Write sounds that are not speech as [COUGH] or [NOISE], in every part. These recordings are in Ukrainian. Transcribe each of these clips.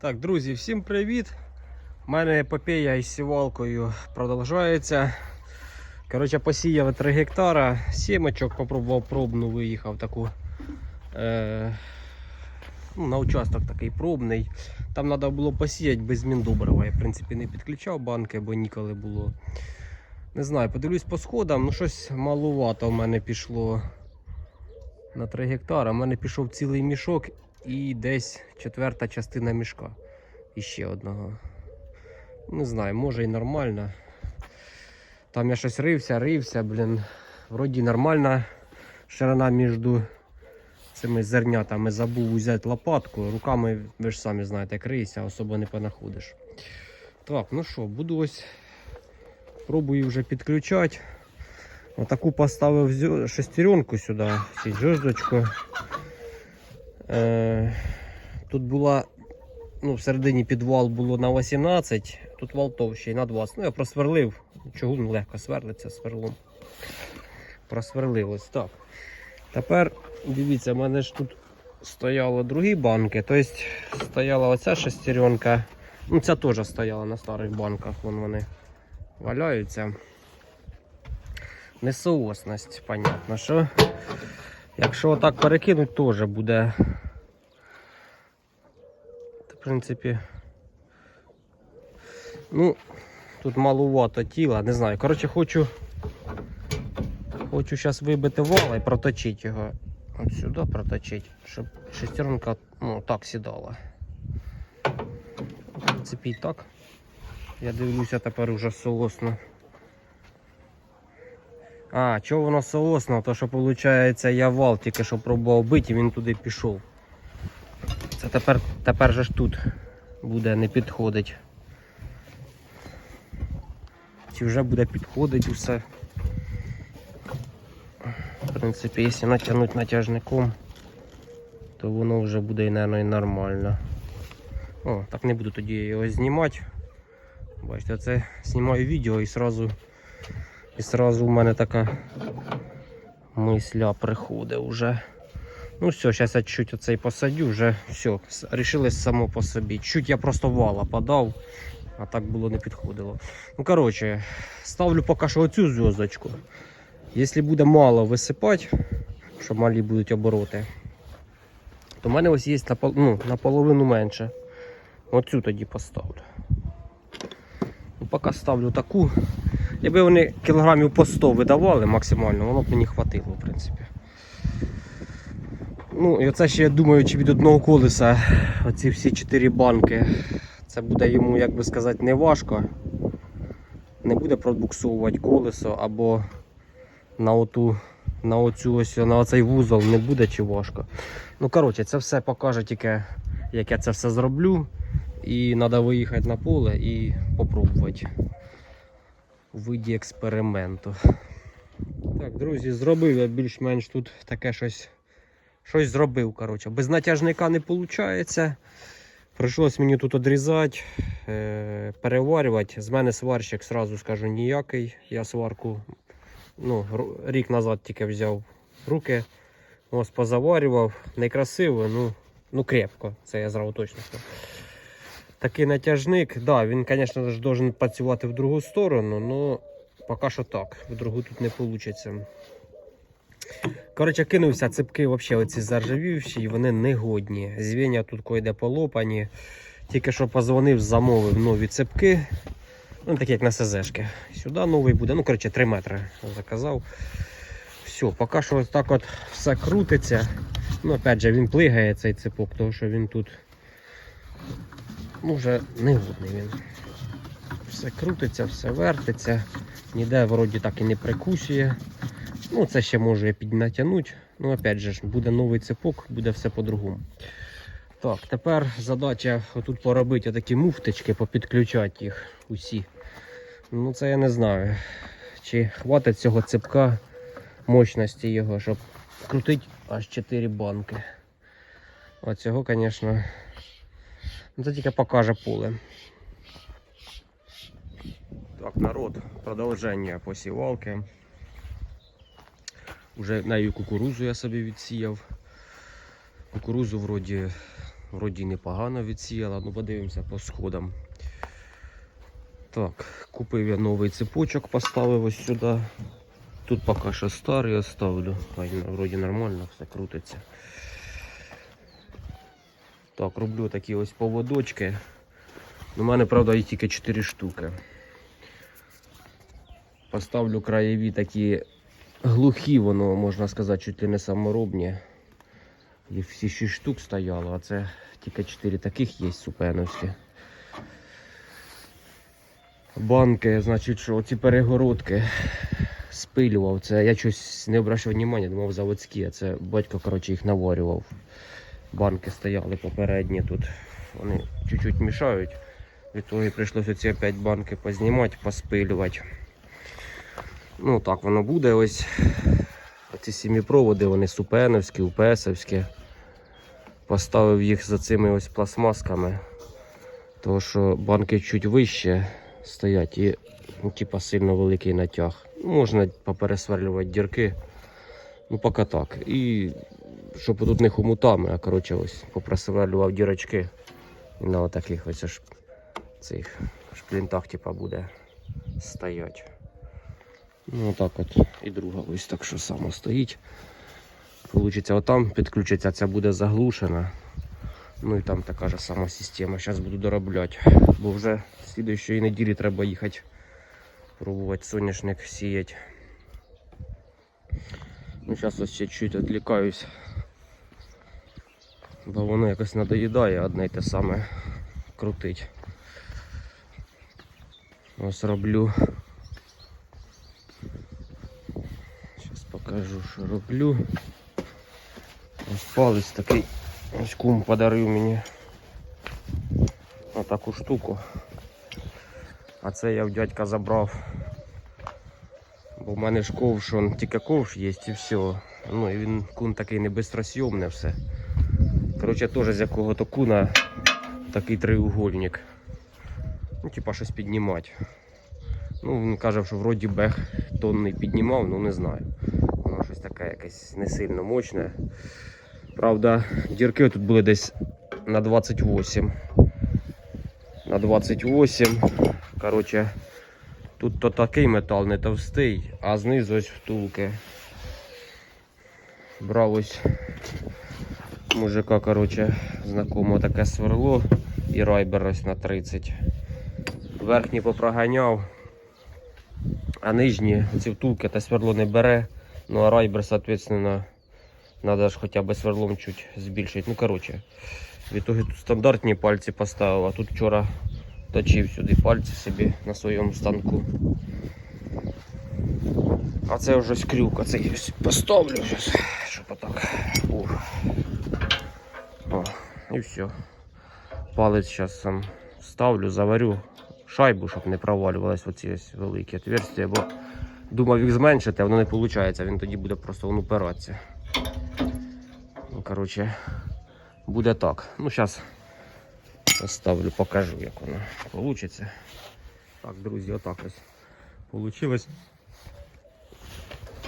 Так, друзі, всім привіт! У мене епопея із сівалкою продовжується. Коротше, посіяв 3 гектара, сімочок попробував пробну, виїхав таку. Е, ну, на участок такий пробний. Там треба було посіяти без міндобрива. Я в принципі не підключав банки, бо ніколи було. Не знаю, подивлюсь по сходам, ну щось малувато в мене пішло на 3 гектара. У мене пішов цілий мішок і десь четверта частина мішка. І ще одного. Не знаю, може і нормально. Там я щось рився, рився, блін. Вроді нормальна ширина між цими зернятами. Забув взяти лопатку. Руками, ви ж самі знаєте, як особо не понаходиш. Так, ну що, буду ось. Пробую вже підключати. Отаку поставив шестеренку сюди. Е, тут була, ну, всередині підвал було на 18, тут вал товщий на 20. Ну, я просверлив, чугун легко сверлиться сверлом. Просверлив так. Тепер дивіться, в мене ж тут стояло другі банки, тобто стояла оця шестеренка. Ну, ця теж стояла на старих банках, вон вони валяються. Несоосність, понятно, що якщо отак перекинуть, теж буде. В принципі. Ну, тут малувато тіла, не знаю. Коротше, хочу. Хочу зараз вибити вал і проточити його. От сюди проточити, щоб шестеренка ну, так сідала. В принципі, і так. Я дивлюся тепер уже соосно. А, чого воно соосно? То що виходить я вал тільки що пробував бити і він туди пішов. Це тепер, тепер же ж тут буде не підходить. Чи вже буде підходить усе. В принципі, якщо натягнути натяжником, то воно вже буде, мабуть, і нормально. О, так не буду тоді його знімати. Бачите, це знімаю відео і сразу, і сразу в мене така мисля приходить вже. Ну все, зараз я чуть оцей посадю, вже все, рішилось само по собі. Чуть я просто вала подав, а так було не підходило. Ну коротше, ставлю поки що оцю зв'язочку. Якщо буде мало висипати, що малі будуть обороти, то в мене ось є ну, наполовину менше. Оцю тоді поставлю. Ну, поки ставлю таку. Якби вони кілограмів по 100 видавали максимально, воно б мені хватило, в принципі. Ну, і оце ще я думаю, чи від одного колеса оці всі 4 банки. Це буде йому, як би сказати, не важко. Не буде пробуксовувати колесо або на оту, на оцю ось, на оцей вузол не буде чи важко. Ну, коротше, це все покаже тільки, як я це все зроблю. І треба виїхати на поле і попробувати у виді експерименту. Так, друзі, зробив я більш-менш тут таке щось. Щось зробив. коротше. Без натяжника не виходить. Прийшлось мені тут відрізати, е, переварювати. З мене сварщик, сразу скажу, ніякий. Я сварку ну, рік назад тільки взяв руки. Ось позаварював. Некрасиво, ну, ну крепко. Це я зразу точно скажу. Такий натяжник, да, він, звісно ж, працювати в другу сторону, але поки що так. В другу тут не вийде. Коротше, кинувся цепки взагалі оці заржавівші, і вони негодні. Звіння тут койде полопані. Тільки що позвонив, замовив нові цепки. Ну, такі як на СЗшки. Сюди новий буде, ну, коротше, 3 метри заказав. Все, поки що ось так от все крутиться. Ну, опять же, він плигає цей цепок, тому що він тут ну, вже негодний він. Все крутиться, все вертиться, ніде вроді так і не прикусує. Ну, це ще можу я піднатягнути. Ну, опять же, буде новий цепок, буде все по-другому. Так, тепер задача отут поробити такі муфточки, попідключати їх усі. Ну, це я не знаю. Чи хватить цього цепка мощності його, щоб крутити аж 4 банки. Оцього, звісно, ну, це тільки покаже поле. Так, народ, продовження посівалки. Уже нею кукурузу я собі відсіяв. Кукурузу вроді Вроді непогано відсіяла, ну подивимося по сходам. Так, купив я новий цепочок, поставив ось сюди. Тут поки що старий оставлю. Вроді нормально все крутиться. Так, роблю такі ось поводочки. У мене, правда, їх тільки 4 штуки. Поставлю краєві такі глухі, воно, можна сказати, чуть ли не саморобні. Їх всі 6 штук стояло, а це тільки 4 таких є супеновські. Банки, значить, що ці перегородки спилював. Це я щось не обращав уваги, думав заводські, а це батько коротше, їх наварював. Банки стояли попередні тут. Вони чуть-чуть мішають. Від того і прийшлося ці опять банки познімати, поспилювати. Ну так воно буде ось. Оці сіміпроводи, вони супеновські, УПСовські. Поставив їх за цими ось пластмасками. Тому що банки чуть вище стоять і ну, типа сильно великий натяг. Можна попересверлювати дірки. Ну, поки так. І щоб тут не хомутами, а коротше ось попросверлював дірочки. І на отаких ось аж цих шплінтах типа буде стоять. Ну так от. І друга ось так що само стоїть. Получиться отам підключиться, ця буде заглушена. Ну і там така ж сама система. Зараз буду доробляти. Бо вже слідуючої неділі треба їхати пробувати соняшник сіяти. Ну зараз ось ще чуть відлікаюсь. Бо воно якось надоїдає одне й те саме крутить. Ось роблю. Зараз покажу, що роблю. Ось палець такий. Ось кум подарив мені отаку штуку. А це я в дядька забрав. Бо в мене ж ковш, он тільки ковш є і все. Ну і він кун такий не бистросйомне все. Коротше, теж з якого-то куна такий триугольник. Ну, типа щось піднімати. Ну, він каже, що вроді бех тонний піднімав, ну не знаю. Воно щось таке якесь не сильно мощне. Правда, дірки тут були десь на 28. На 28. Коротше, тут то такий метал не товстий, а знизу ось втулки. Брав ось мужика, коротше, знакомого таке сверло і райбер ось на 30. Верхній попроганяв, а нижні ці втулки та сверло не бере. Ну а райбер, соответственно, Надо ж хоча б сверлом чуть збільшити. Ну, коротше, в итоге тут стандартні пальці поставив, а тут вчора точив сюди пальці собі на своєму станку. А це вже скрюк, а це я поставлю щоб отак. І все. Палець зараз сам ставлю, заварю шайбу, щоб не провалювалися оці ось великі отверстия, бо думав їх зменшити, а воно не виходить, він тоді буде просто він упиратися. Ну, коротше, буде так. Ну, зараз ставлю, покажу, як воно вийде. Так, друзі, отак ось вийшло.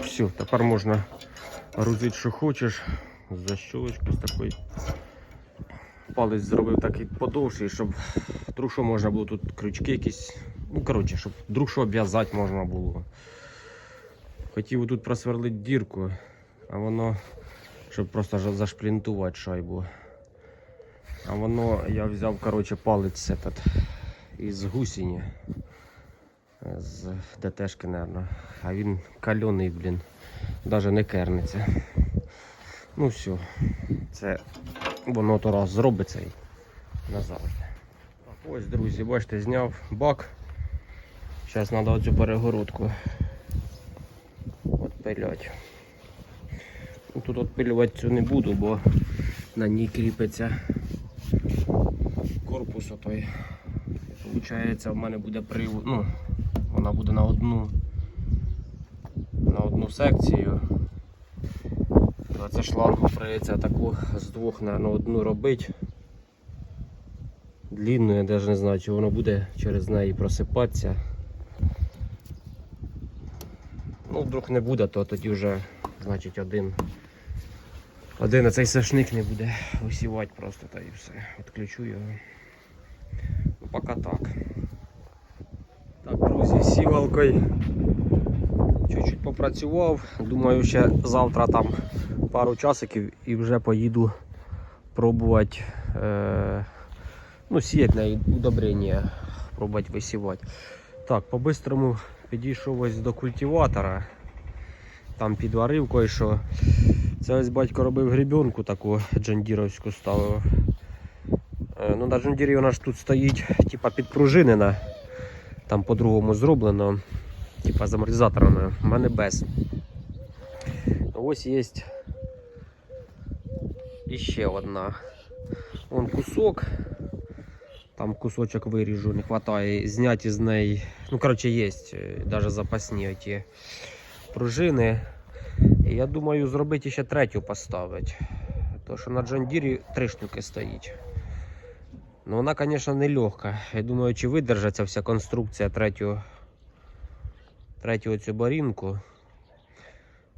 Все, тепер можна грузити, що хочеш. Защолочку з такої. Палець зробив такий подовший, щоб вдруг що можна було тут крючки якісь. Ну, коротше, щоб вдруг що обв'язати можна було. Хотів тут просверлити дірку, а воно щоб просто зашплінтувати шайбу. А воно я взяв коротше, палець этот, із гусіні. З ДТшки, мабуть. А він кальоний, блін. Навіть не керниться. Ну все. Це воно то раз зробиться і назавжди. Так, ось, друзі, бачите, зняв бак. Зараз треба оцю перегородку відпиляти. Ну, Тут відпилювати цю не буду, бо на ній кріпиться корпус отой. Получається, в мене буде привод. Ну, вона буде на одну на одну секцію. Це шлангу прийдеться таку з двох на, одну робити. Длінну, я навіть не знаю, чи воно буде через неї просипатися. Ну, вдруг не буде, то тоді вже значить один Один цей сошник не буде висівати просто та і все. Відключу його. Ну, поки так. Так, друзі, сівалкою чуть-чуть попрацював. Думаю, ще завтра там пару часиків і вже поїду пробувати е, ну, сіяти на удобрення, пробувати висівати. Так, по-бистрому підійшов ось до культиватора. Там підварив кое-що. Це ось батько робив гребенку таку джандіровську ставив. Е, Ну, на джандірі вона ж тут стоїть, типа підпружинена. Там по-другому зроблено. Типа з амортизаторами. У мене без. Ось є іще одна. Вон кусок. Там кусочок виріжу, не вистачає. Зняті з неї. Ну, коротше, є навіть запасні оті пружини. І я думаю, зробити ще третю поставити. Тому що на Джандірі три штуки стоїть. Ну вона, звісно, не легка. Я думаю, чи видержиться вся конструкція третю, третю цю барінку.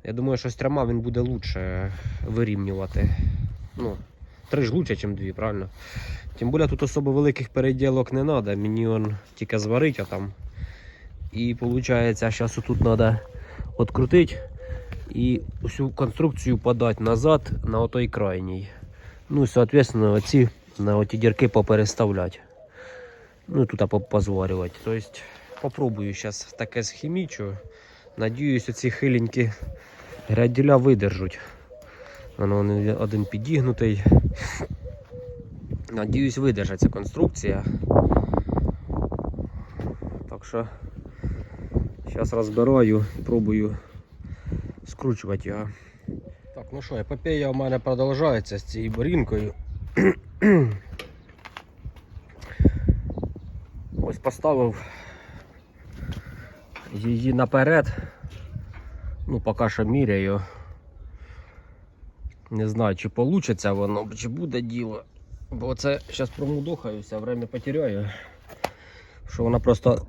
Я думаю, що з трьома він буде лучше вирівнювати. Ну, три ж лучше, ніж дві, правильно? Тим більше тут особо великих переділок не треба. Мені он тільки зварить, а там. І виходить, зараз тут треба відкрутити і всю конструкцію подати назад на отой крайній. Ну і, соответственно, оці на оті дірки попереставляти. Ну і тут позварювати. Тобто попробую зараз таке схімічу. Надіюсь, оці хиленькі граділя видержуть. Воно один підігнутий. Надіюсь, видержать ця конструкція. Так що зараз розбираю і пробую скручувати його. Так, ну що, епопея у мене продовжується з цією борінкою. [CLEARS THROAT] Ось поставив її наперед. Ну, поки що міряю. Не знаю, чи вийде воно, чи буде діло. Бо це зараз промудохаюся, время потеряю. Що вона просто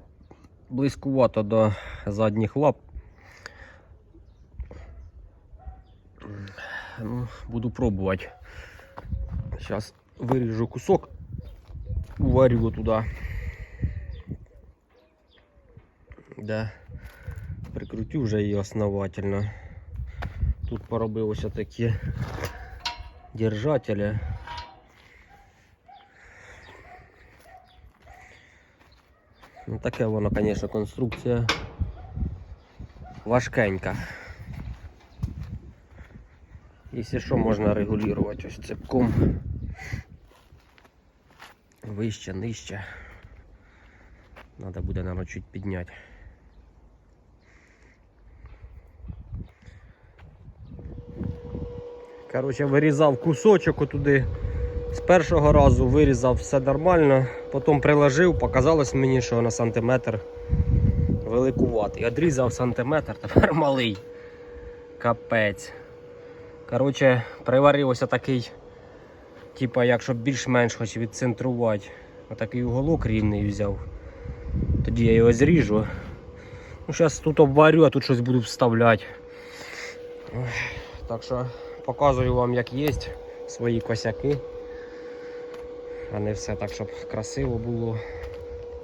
близькувато до задніх лап. Ну, буду пробувати. Зараз виріжу кусок, уварю туди. Да. Прикрутю вже її основательно. Тут поробилося такі держателі. Ну, таке воно, звісно, конструкція важкенька. Якщо що, можна регулювати ось цепком. Вище, нижче. Надо буде, наверное, чуть підняти. Короче, вирізав кусочок отуди. З першого разу вирізав все нормально, потім приложив, показалось мені, що на сантиметр великуватий. Одрізав сантиметр, [LAUGHS] тепер малий. Капець. Коротше, приварився такий, типа, як щоб більш-менш хоч відцентрувати. Отакий уголок рівний взяв. Тоді я його зріжу. Ну, Зараз тут обварю, а тут щось буду вставляти. Так що показую вам, як є свої косяки. А не все так, щоб красиво було,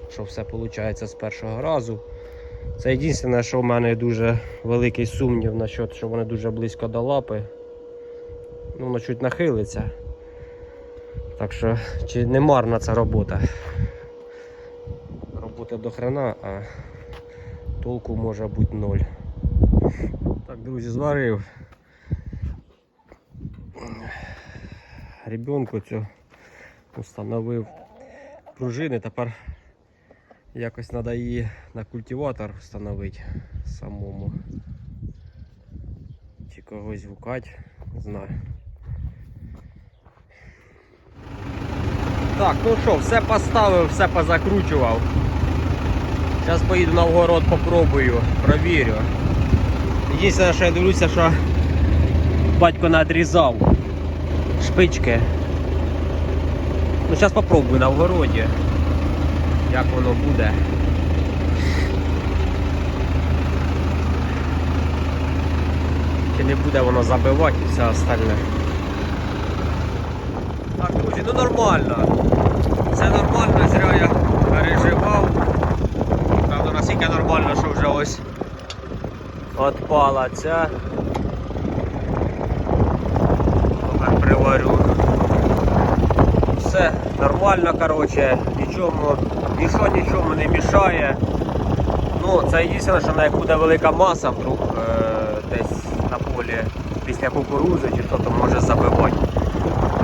що все виходить з першого разу. Це єдине, що в мене дуже великий сумнів насчет, що вони дуже близько до лапи. Ну, воно чуть нахилиться. Так що, чи не марна ця робота. Робота до хрена, а толку може бути ноль. Так, друзі, зварив. Ребенку цю установив пружини, тепер якось треба її на культиватор встановити самому. Чи когось гукати, не знаю. Так, ну що, все поставив, все позакручував. Зараз поїду на вгород, попробую, провірю. Єдине, що я дивлюся, що батько надрізав шпички. Ну, зараз попробую на вгороді, як воно буде. Чи не буде воно забивати і все остальне. Так, друзі, ну нормально. Все нормально, зря я переживав. Правда, наскільки нормально, що вже ось отпала ця. Тепер приварю. Все нормально, коротше, нічому, нічого нічому не мішає. Ну, це єдине, що як буде велика маса вдруг е, десь на полі після кукурузи чи хто то може забивати.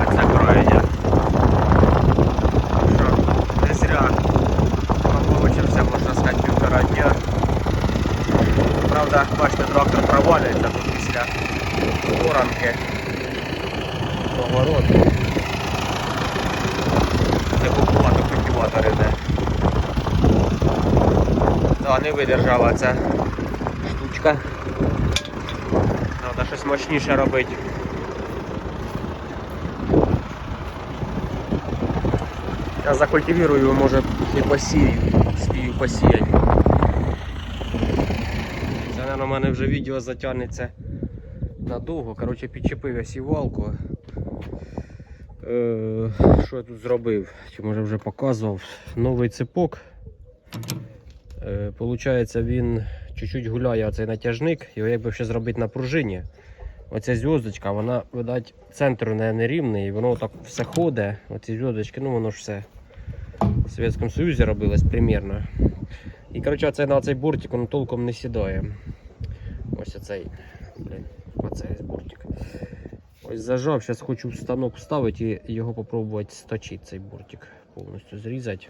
Оце крайня. Так що не зря получився, можна сказати, півтора дня. Правда, бачите, трактор провалюється тут після оранки. Поворот. Це купувати культиватор іде. Да, не видержала ця штучка. Треба щось мощніше робити. Я закультивірую, може і посію, спію посіяти. Це, наверное, у мене вже відео затягнеться надовго. Коротше, підчепив я сівалку. Е, що я тут зробив? Чи може вже показував? Новий цепок. Е, Получається, він чуть-чуть гуляє оцей натяжник, його якби ще зробити на пружині. Оця зв'язочка, вона, видать, центр не нерівний, і воно так все ходить. Оці зв'язочки, ну воно ж все в Совєтському Союзі робилось примірно. І коротше, оцей, на цей бортик воно толком не сідає. Ось оцей. Блін, оцей бортик. Ось зажав, зараз хочу станок вставити і його попробувати сточити, цей бортик. Повністю зрізати.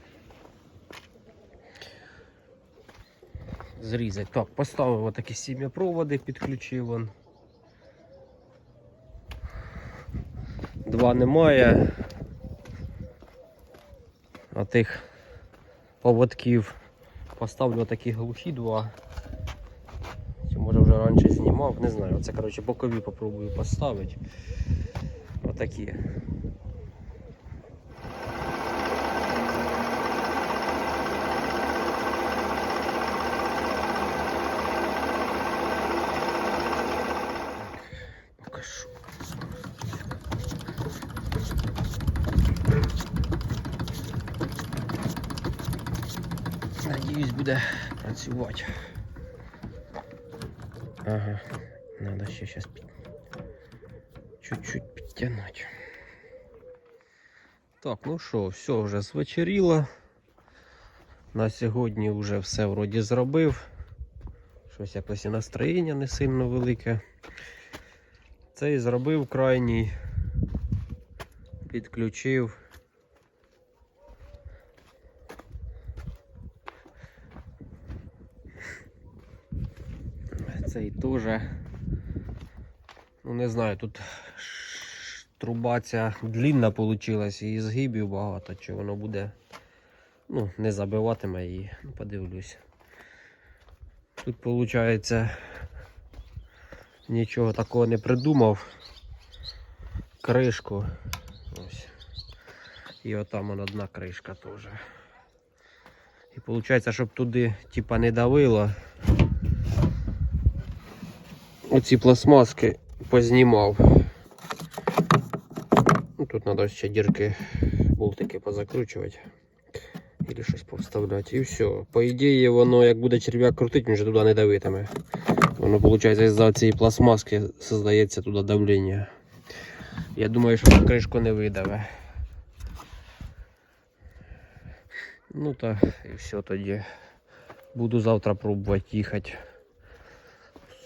Зрізати. Так, поставив отакі сім'я-проводи, підключив вон. Два немає. А тих поводків поставлю такі глухі два. Чи може вже раніше знімав, не знаю. Це коротше бокові попробую поставити. Отакі. Покажу. Надіюсь, буде працювати. Ага, надо ще зараз під... чуть-чуть підтягнути. Так, ну що, все вже звечеріло. На сьогодні вже все вроді зробив. Щось якось і настроєння не сильно велике. Цей зробив крайній, підключив. Цей теж. Ну не знаю, тут труба ця длінна вийшла і згибів багато, чи воно буде ну, не забиватиме її, ну, подивлюсь. Тут виходить нічого такого не придумав. Кришку. Ось. І отам вон одна кришка теж. І виходить, щоб туди типа не давило. Оці пластмаски познімав. Ну, тут треба ще дірки, болтики позакручувати. Или щось повставляти. І все. По ідеї, воно як буде черв'як крутити, він вже туди не давитиме. Воно, виходить, із-за цієї пластмаски создається туди давлення. Я думаю, що кришку не видаве. Ну та і все тоді. Буду завтра пробувати їхати.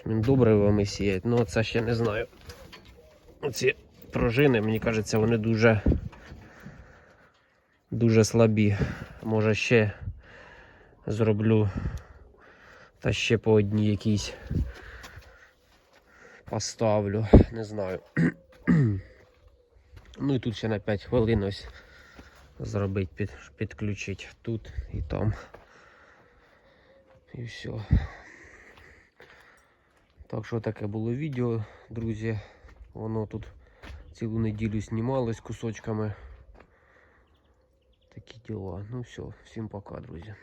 Добривами сіять, ну це ще не знаю. Оці пружини, мені кажеться, вони дуже дуже слабі. Може ще зроблю та ще по одній якійсь поставлю, не знаю. [CLEARS THROAT] ну і тут ще на 5 хвилин ось зробити, під, підключити тут і там. І все. Так що таке було відео, друзі. Воно тут цілу неділю знімалось кусочками. Такі діла. Ну все, всім пока, друзі.